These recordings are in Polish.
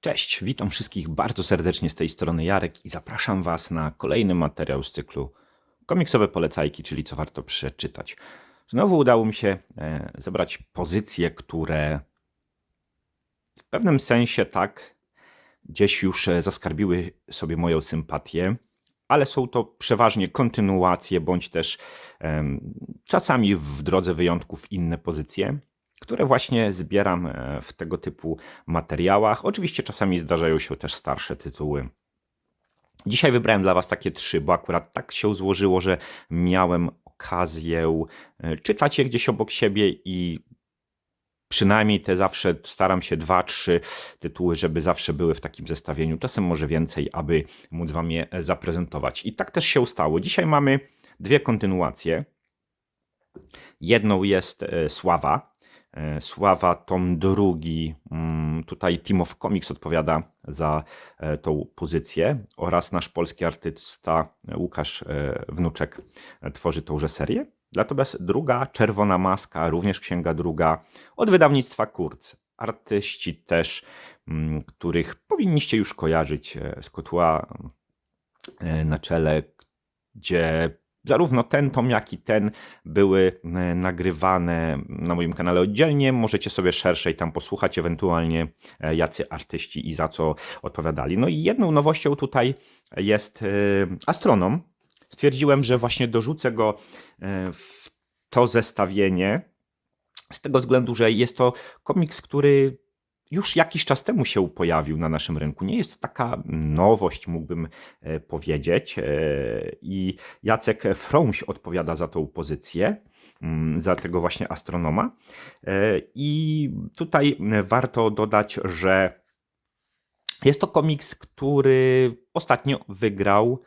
Cześć, witam wszystkich bardzo serdecznie z tej strony Jarek i zapraszam Was na kolejny materiał z cyklu Komiksowe Polecajki, czyli co warto przeczytać. Znowu udało mi się e, zebrać pozycje, które w pewnym sensie tak gdzieś już e, zaskarbiły sobie moją sympatię, ale są to przeważnie kontynuacje bądź też czasami w drodze wyjątków inne pozycje które właśnie zbieram e, w tego typu materiałach. Oczywiście czasami zdarzają się też starsze tytuły. Dzisiaj wybrałem dla Was takie trzy, bo akurat tak się złożyło, że miałem okazję e, czytać je gdzieś obok siebie i przynajmniej te zawsze staram się dwa, trzy tytuły, żeby zawsze były w takim zestawieniu, czasem może więcej, aby móc Wam je zaprezentować. I tak też się stało. Dzisiaj mamy dwie kontynuacje. Jedną jest e, Sława, E, Sława tom drugi, mm, tutaj Team of Comics odpowiada za e, tą pozycję oraz nasz polski artysta Łukasz e, Wnuczek tworzy tąże serię. Natomiast druga, Czerwona Maska, również księga druga od wydawnictwa Kurz. Artyści też, mm, których powinniście już kojarzyć z kotła na czele, gdzie Zarówno ten tom, jak i ten były e, nagrywane na moim kanale oddzielnie. Możecie sobie szerszej tam posłuchać, ewentualnie e, jacy artyści i za co odpowiadali. No i jedną nowością tutaj jest e, astronom. Stwierdziłem, że właśnie dorzucę go w to zestawienie. Z tego względu, że jest to komiks, który już jakiś czas temu się pojawił na naszym rynku. Nie jest to taka nowość, mógłbym e, powiedzieć. E, I Jacek Frąś odpowiada za tą pozycję, mm, za tego właśnie astronoma. E, I tutaj warto dodać, że jest to komiks, który ostatnio wygrał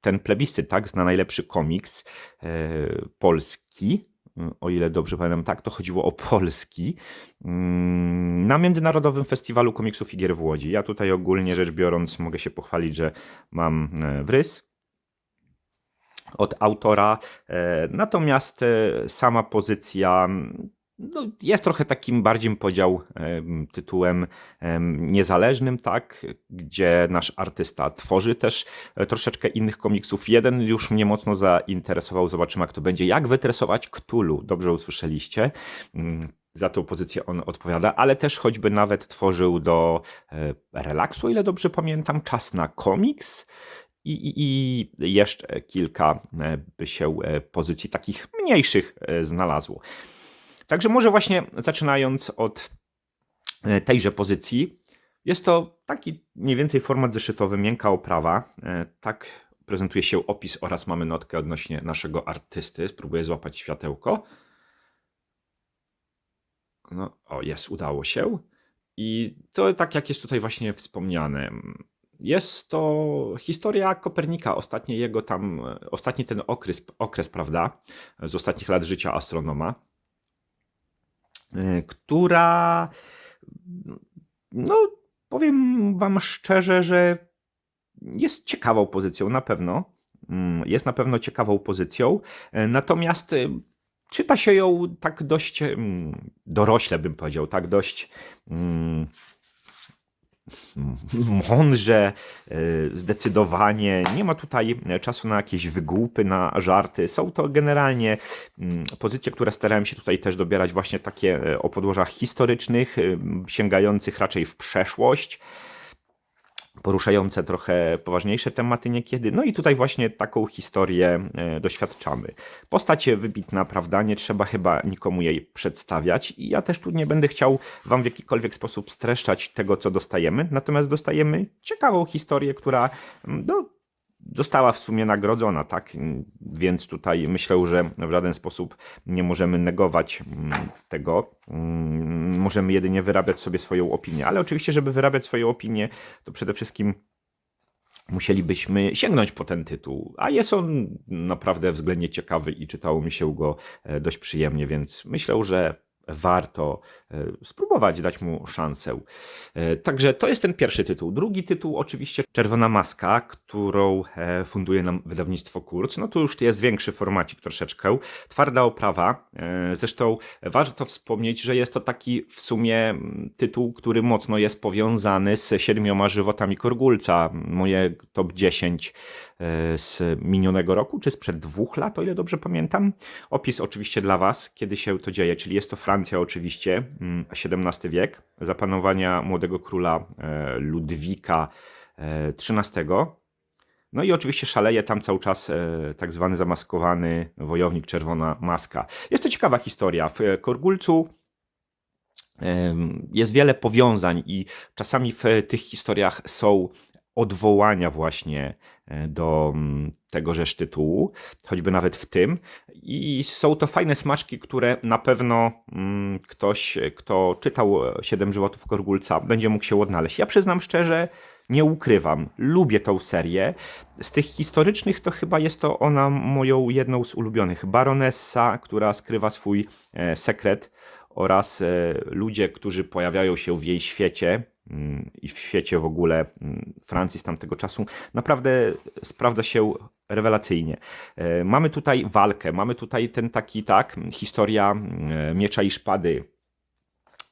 ten plebiscyt, tak, na najlepszy komiks polski o ile dobrze pamiętam, tak, to chodziło o Polski, mm, na Międzynarodowym Festiwalu Komiksów i Gier w Łodzi. Ja tutaj ogólnie rzecz biorąc mogę się pochwalić, że mam e, wrys od autora, e, natomiast e, sama pozycja no, jest trochę takim bardziej podział tytułem niezależnym, tak, gdzie nasz artysta tworzy też e, troszeczkę innych komiksów. Jeden już mnie mocno zainteresował, zobaczymy jak to będzie. Jak wytresować Cthulhu, dobrze usłyszeliście. Mm, za tą pozycję on odpowiada, ale też choćby nawet tworzył do e, relaksu, ile dobrze pamiętam, czas na komiks. I, i, I jeszcze kilka e, by się pozycji takich mniejszych znalazło. Także może właśnie zaczynając od e, tejże pozycji, jest to taki mniej więcej format zeszytowy, miękka oprawa. E, tak prezentuje się opis oraz mamy notkę odnośnie naszego artysty. Spróbuję złapać światełko. No, o, jest, udało się. I to tak jak jest tutaj właśnie wspomniane. Jest to historia Kopernika, ostatni jego tam, ostatni ten okres, okres, prawda, z ostatnich lat życia astronoma. E, która, no powiem Wam szczerze, że jest ciekawą pozycją na pewno. Mm, jest na pewno ciekawą pozycją. E, natomiast e, czyta się ją tak dość mm, dorośle, bym powiedział, tak dość mm, mądrze, e, zdecydowanie. Nie ma tutaj czasu na jakieś wygłupy, na żarty. Są to generalnie mm, pozycje, które starałem się tutaj też dobierać właśnie takie e, o podłożach historycznych, e, sięgających raczej w przeszłość poruszające trochę poważniejsze tematy niekiedy. No i tutaj właśnie taką historię e, doświadczamy. Postać wybitna, prawda? Nie trzeba chyba nikomu jej przedstawiać i ja też tu nie będę chciał wam w jakikolwiek sposób streszczać tego, co dostajemy, natomiast dostajemy ciekawą historię, która no, została w sumie nagrodzona, tak? Więc tutaj myślę, że w żaden sposób nie możemy negować mm, tego. Mm, możemy jedynie wyrabiać sobie swoją opinię. Ale oczywiście, żeby wyrabiać swoją opinię, to przede wszystkim musielibyśmy sięgnąć po ten tytuł. A jest on naprawdę względnie ciekawy i czytało mi się go e, dość przyjemnie, więc myślę, że warto e, spróbować, dać mu szansę. E, także to jest ten pierwszy tytuł. Drugi tytuł, oczywiście Czerwona Maska, którą e, funduje nam wydawnictwo Kurz. No to już jest większy formacik troszeczkę. Twarda oprawa. Zresztą warto wspomnieć, że jest to taki w sumie tytuł, który mocno jest powiązany z siedmioma żywotami Korgulca. Moje top 10 z minionego roku, czy sprzed dwóch lat, o ile dobrze pamiętam. Opis oczywiście dla Was, kiedy się to dzieje, czyli jest to Francja oczywiście, XVII mm, wiek, zapanowania młodego króla e, Ludwika XIII. E, no i oczywiście szaleje tam cały czas e, tak zwany zamaskowany wojownik Czerwona Maska. Jest to ciekawa historia. W Korgulcu jest wiele powiązań i czasami w tych historiach są odwołania właśnie e, do mm, tegożeż tytułu, choćby nawet w tym. I są to fajne smaczki, które na pewno mm, ktoś, kto czytał Siedem żywotów Korgulca, będzie mógł się odnaleźć. Ja przyznam szczerze, nie ukrywam, lubię tą serię. Z tych historycznych to chyba jest to ona moją jedną z ulubionych. Baronessa, która skrywa swój e, sekret oraz e, ludzie, którzy pojawiają się w jej świecie, i w świecie w ogóle mm, Francji z tamtego czasu, naprawdę sprawdza się rewelacyjnie. E, mamy tutaj walkę, mamy tutaj ten taki, tak, historia mm, miecza i szpady.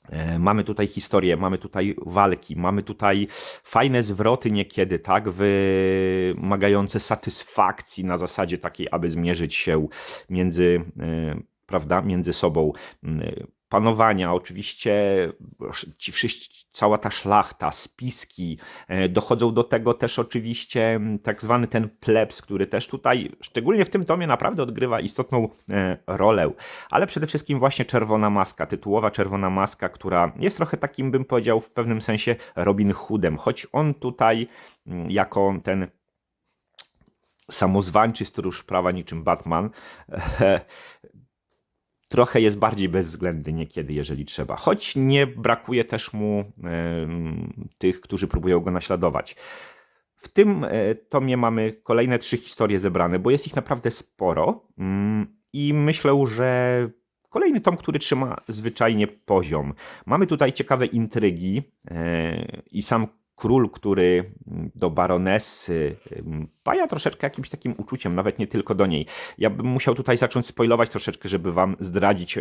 E, mamy tutaj historię, mamy tutaj walki, mamy tutaj fajne zwroty niekiedy, tak, wymagające satysfakcji na zasadzie takiej, aby zmierzyć się między, e, prawda, między sobą panowania, oczywiście ci wszyscy, cała ta szlachta, spiski, e, dochodzą do tego też oczywiście tak zwany ten plebs, który też tutaj, szczególnie w tym tomie, naprawdę odgrywa istotną e, rolę, ale przede wszystkim właśnie Czerwona Maska, tytułowa Czerwona Maska, która jest trochę takim, bym powiedział, w pewnym sensie Robin Hoodem, choć on tutaj jako ten samozwańczy stróż prawa niczym Batman trochę jest bardziej bezwzględny niekiedy, jeżeli trzeba. Choć nie brakuje też mu tych, którzy próbują go naśladować. W tym e, tomie mamy kolejne trzy historie zebrane, bo jest ich naprawdę sporo mm, i myślę, że kolejny tom, który trzyma zwyczajnie poziom. Mamy tutaj ciekawe intrygi e, i sam król, który do baronesy paja troszeczkę jakimś takim uczuciem, nawet nie tylko do niej. Ja bym musiał tutaj zacząć spoilować troszeczkę, żeby wam zdradzić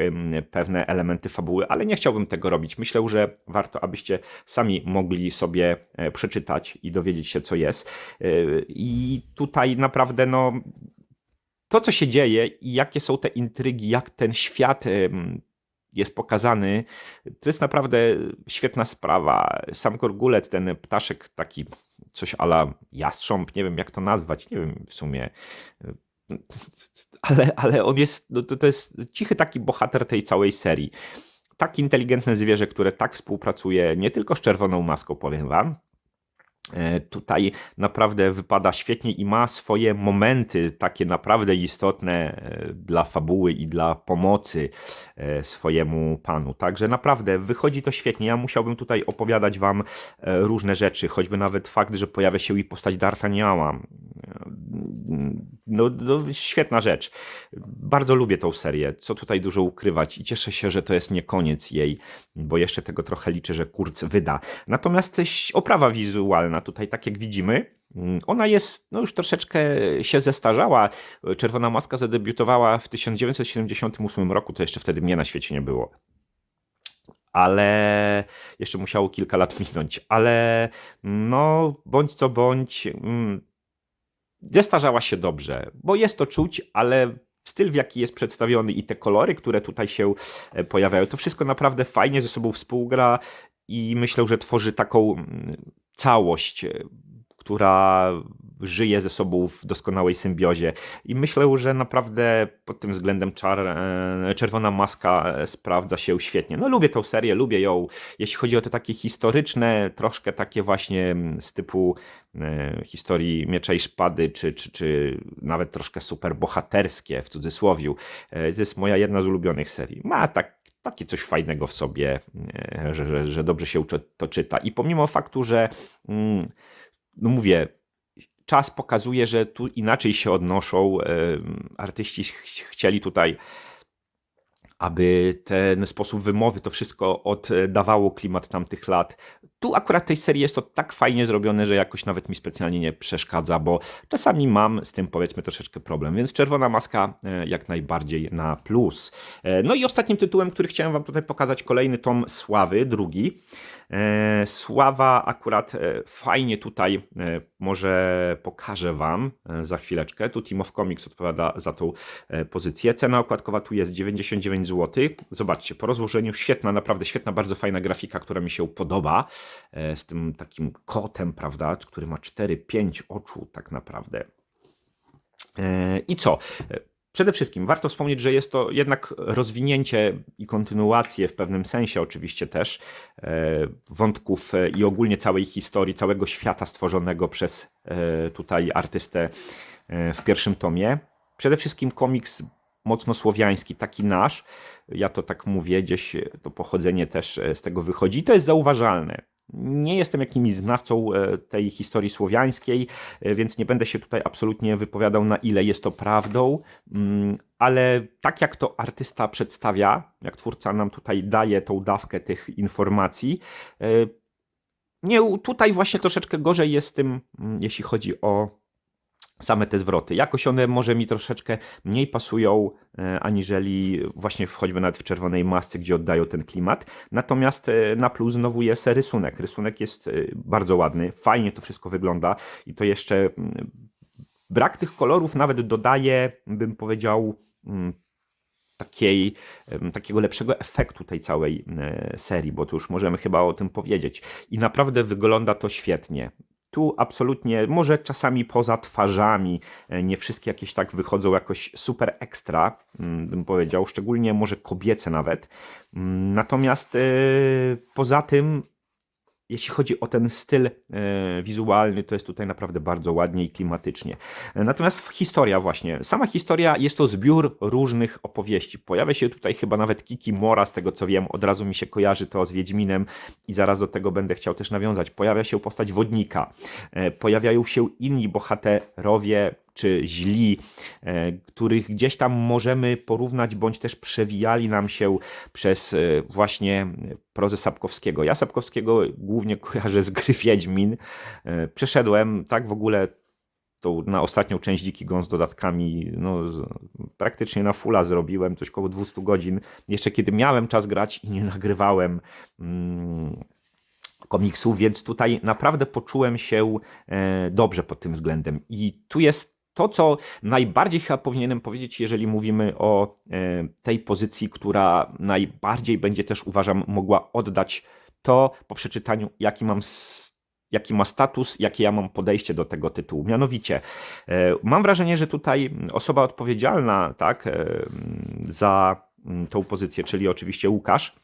pewne elementy fabuły, ale nie chciałbym tego robić. Myślę, że warto, abyście sami mogli sobie e, przeczytać i dowiedzieć się, co jest. E, I tutaj naprawdę, no, to, co się dzieje i jakie są te intrygi, jak ten świat jest pokazany. To jest naprawdę świetna sprawa. Sam Korgulec, ten ptaszek taki coś ala jastrząb, nie wiem jak to nazwać, nie wiem w sumie. Ale, ale on jest, no to, to jest cichy taki bohater tej całej serii. Tak inteligentne zwierzę, które tak współpracuje nie tylko z czerwoną maską, powiem wam, tutaj naprawdę wypada świetnie i ma swoje momenty takie naprawdę istotne e, dla fabuły i dla pomocy e, swojemu panu. Także naprawdę wychodzi to świetnie. Ja musiałbym tutaj opowiadać wam różne rzeczy, choćby nawet fakt, że pojawia się i postać D'Artagnana. No, no, świetna rzecz. Bardzo lubię tą serię, co tutaj dużo ukrywać i cieszę się, że to jest nie koniec jej, bo jeszcze tego trochę liczę, że Kurz wyda. Natomiast oprawa wizualna tutaj, tak jak widzimy, ona jest, no już troszeczkę się zestarzała. Czerwona Maska zadebiutowała w 1978 roku, to jeszcze wtedy mnie na świecie nie było. Ale jeszcze musiało kilka lat minąć. Ale no, bądź co bądź, mm, zestarzała się dobrze, bo jest to czuć, ale styl, w jaki jest przedstawiony i te kolory, które tutaj się e, pojawiają, to wszystko naprawdę fajnie ze sobą współgra i myślę, że tworzy taką mm, całość, e, która żyje ze sobą w doskonałej symbiozie. I myślę, że naprawdę pod tym względem czar, e, Czerwona Maska sprawdza się świetnie. No lubię tę serię, lubię ją. Jeśli chodzi o te takie historyczne, troszkę takie właśnie z typu e, historii Miecza i Szpady, czy, czy, czy nawet troszkę super bohaterskie w cudzysłowiu. To jest moja jedna z ulubionych serii. Ma tak takie coś fajnego w sobie, e, że, że, że dobrze się to czyta. I pomimo faktu, że mm, no mówię, czas pokazuje, że tu inaczej się odnoszą. Artyści chcieli tutaj aby ten sposób wymowy, to wszystko oddawało klimat tamtych lat. Tu akurat tej serii jest to tak fajnie zrobione, że jakoś nawet mi specjalnie nie przeszkadza, bo czasami mam z tym powiedzmy troszeczkę problem, więc Czerwona Maska e, jak najbardziej na plus. E, no i ostatnim tytułem, który chciałem Wam tutaj pokazać, kolejny tom Sławy, drugi. E, Sława akurat fajnie tutaj może pokażę Wam za chwileczkę. Tu Team of Comics odpowiada za tą pozycję. Cena okładkowa tu jest 99 zł. Zobaczcie, po rozłożeniu świetna, naprawdę świetna, bardzo fajna grafika, która mi się podoba. E, z tym takim kotem, prawda, który ma 4-5 oczu tak naprawdę. E, I co? E, przede wszystkim warto wspomnieć, że jest to jednak rozwinięcie i kontynuację w pewnym sensie oczywiście też wątków i ogólnie całej historii, całego świata stworzonego przez tutaj artystę w pierwszym tomie. Przede wszystkim komiks mocno słowiański, taki nasz. Ja to tak mówię, gdzieś to pochodzenie też z tego wychodzi i to jest zauważalne. Nie jestem jakimś znawcą e, tej historii słowiańskiej, e, więc nie będę się tutaj absolutnie wypowiadał, na ile jest to prawdą, mm, ale tak jak to artysta przedstawia, jak twórca nam tutaj daje tą dawkę tych informacji, e, nie, tutaj właśnie troszeczkę gorzej jest tym, mm, jeśli chodzi o same te zwroty. Jakoś one może mi troszeczkę mniej pasują, e, aniżeli właśnie choćby nawet w czerwonej masce, gdzie oddają ten klimat. Natomiast e, na plus znowu jest rysunek. Rysunek jest e, bardzo ładny, fajnie to wszystko wygląda i to jeszcze mm, brak tych kolorów nawet dodaje, bym powiedział, mm, takiej, takiego lepszego efektu tej całej serii, bo tu już możemy chyba o tym powiedzieć. I naprawdę wygląda to świetnie. Tu absolutnie, może czasami poza twarzami, e, nie wszystkie jakieś tak wychodzą jakoś super ekstra, mm, bym powiedział, szczególnie może kobiece nawet. Mm, natomiast yy, poza tym jeśli chodzi o ten styl e, wizualny, to jest tutaj naprawdę bardzo ładnie i klimatycznie. Natomiast historia właśnie, sama historia jest to zbiór różnych opowieści. Pojawia się tutaj chyba nawet Kiki Mora, z tego co wiem, od razu mi się kojarzy to z Wiedźminem i zaraz do tego będę chciał też nawiązać. Pojawia się postać Wodnika, e, pojawiają się inni bohaterowie, czy źli, e, których gdzieś tam możemy porównać, bądź też przewijali nam się przez e, właśnie prozę Sapkowskiego. Ja Sapkowskiego głównie kojarzę z gry Wiedźmin. E, przeszedłem tak w ogóle tą, na ostatnią część Dziki Gon z dodatkami, no, praktycznie na fulla zrobiłem, coś około 200 godzin. Jeszcze kiedy miałem czas grać i nie nagrywałem mm, komiksów, więc tutaj naprawdę poczułem się e, dobrze pod tym względem. I tu jest to, co najbardziej chyba powinienem powiedzieć, jeżeli mówimy o e, tej pozycji, która najbardziej będzie też, uważam, mogła oddać to po przeczytaniu, jaki mam jaki ma status, jakie ja mam podejście do tego tytułu. Mianowicie, e, mam wrażenie, że tutaj osoba odpowiedzialna tak, e, za tą pozycję, czyli oczywiście Łukasz,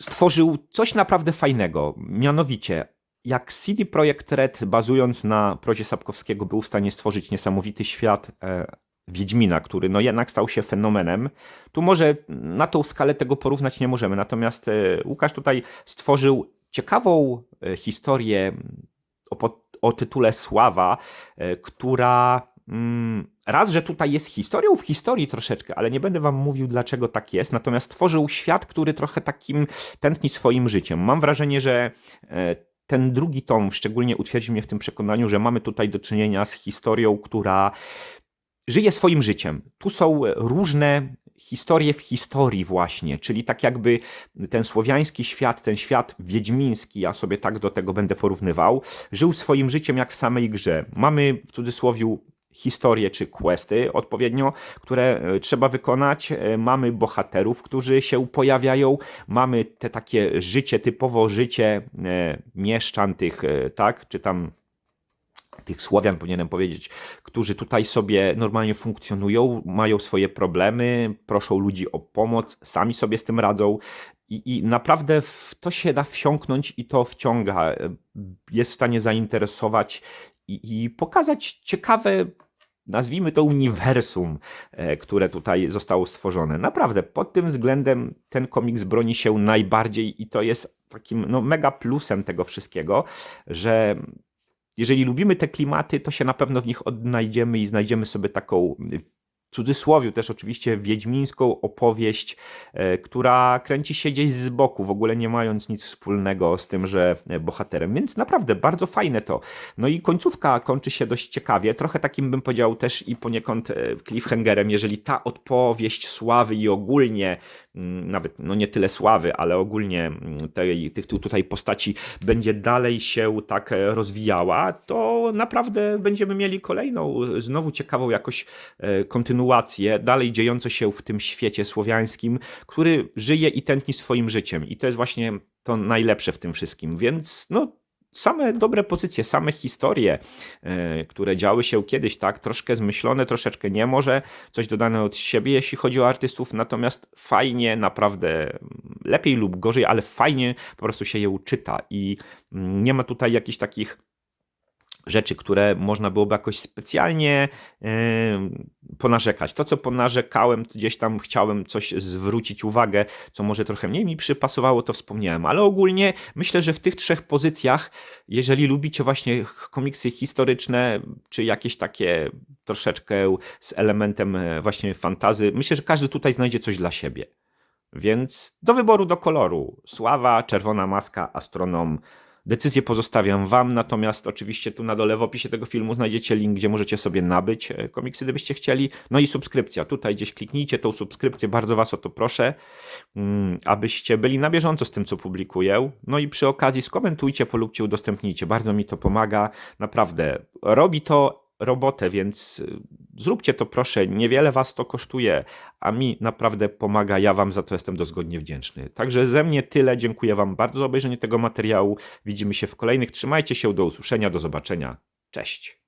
stworzył coś naprawdę fajnego. Mianowicie, jak CD Projekt Red, bazując na prozie Sapkowskiego, był w stanie stworzyć niesamowity świat e, Wiedźmina, który no jednak stał się fenomenem, tu może na tą skalę tego porównać nie możemy. Natomiast e, Łukasz tutaj stworzył ciekawą e, historię o, o tytule Sława, która mm, raz, że tutaj jest historią w historii troszeczkę, ale nie będę wam mówił dlaczego tak jest, natomiast tworzył świat, który trochę takim tętni swoim życiem. Mam wrażenie, że ten drugi tom szczególnie utwierdził mnie w tym przekonaniu, że mamy tutaj do czynienia z historią, która żyje swoim życiem. Tu są różne historie w historii właśnie, czyli tak jakby ten słowiański świat, ten świat wiedźmiński, ja sobie tak do tego będę porównywał, żył swoim życiem jak w samej grze. Mamy w cudzysłowie historie czy questy odpowiednio, które e, trzeba wykonać. E, mamy bohaterów, którzy się pojawiają, mamy te takie życie, typowo życie e, mieszczan tych, tak, czy tam tych Słowian powinienem powiedzieć, którzy tutaj sobie normalnie funkcjonują, mają swoje problemy, proszą ludzi o pomoc, sami sobie z tym radzą. I, I, naprawdę w to się da wsiąknąć i to wciąga. Jest w stanie zainteresować i, i pokazać ciekawe nazwijmy to uniwersum, e, które tutaj zostało stworzone. Naprawdę, pod tym względem ten komiks broni się najbardziej i to jest takim no, mega plusem tego wszystkiego, że jeżeli lubimy te klimaty, to się na pewno w nich odnajdziemy i znajdziemy sobie taką cudzysłowiu też oczywiście wiedźmińską opowieść, e, która kręci się gdzieś z boku, w ogóle nie mając nic wspólnego z tymże e, bohaterem. Więc naprawdę bardzo fajne to. No i końcówka kończy się dość ciekawie, trochę takim bym powiedział też i poniekąd e, cliffhangerem, jeżeli ta odpowiedź sławy i ogólnie mm, nawet no nie tyle sławy, ale ogólnie mm, tej, tych tu- tutaj postaci będzie dalej się tak rozwijała, to naprawdę będziemy mieli kolejną, znowu ciekawą jakoś e, dalej dziejące się w tym świecie słowiańskim, który żyje i tętni swoim życiem. I to jest właśnie to najlepsze w tym wszystkim. Więc no, same dobre pozycje, same historie, e, które działy się kiedyś, tak, troszkę zmyślone, troszeczkę nie, może coś dodane od siebie, jeśli chodzi o artystów, natomiast fajnie, naprawdę lepiej lub gorzej, ale fajnie po prostu się je czyta i mm, nie ma tutaj jakichś takich rzeczy, które można byłoby jakoś specjalnie yy, ponarzekać. To, co ponarzekałem, to gdzieś tam chciałem coś zwrócić uwagę, co może trochę mniej mi przypasowało, to wspomniałem, ale ogólnie myślę, że w tych trzech pozycjach, jeżeli lubicie właśnie komiksy historyczne, czy jakieś takie troszeczkę z elementem e, właśnie fantazy, myślę, że każdy tutaj znajdzie coś dla siebie. Więc do wyboru, do koloru. Sława, czerwona maska, astronom. Decyzję pozostawiam Wam, natomiast oczywiście tu na dole w opisie tego filmu znajdziecie link, gdzie możecie sobie nabyć e, komiksy, gdybyście chcieli. No i subskrypcja. Tutaj gdzieś kliknijcie tą subskrypcję, bardzo Was o to proszę, mm, abyście byli na bieżąco z tym, co publikuję. No i przy okazji skomentujcie, polubcie, udostępnijcie. Bardzo mi to pomaga. Naprawdę. Robi to robotę, więc y, zróbcie to proszę. Niewiele Was to kosztuje, a mi naprawdę pomaga. Ja Wam za to jestem dozgodnie wdzięczny. Także ze mnie tyle. Dziękuję Wam bardzo za obejrzenie tego materiału. Widzimy się w kolejnych. Trzymajcie się. Do usłyszenia. Do zobaczenia. Cześć.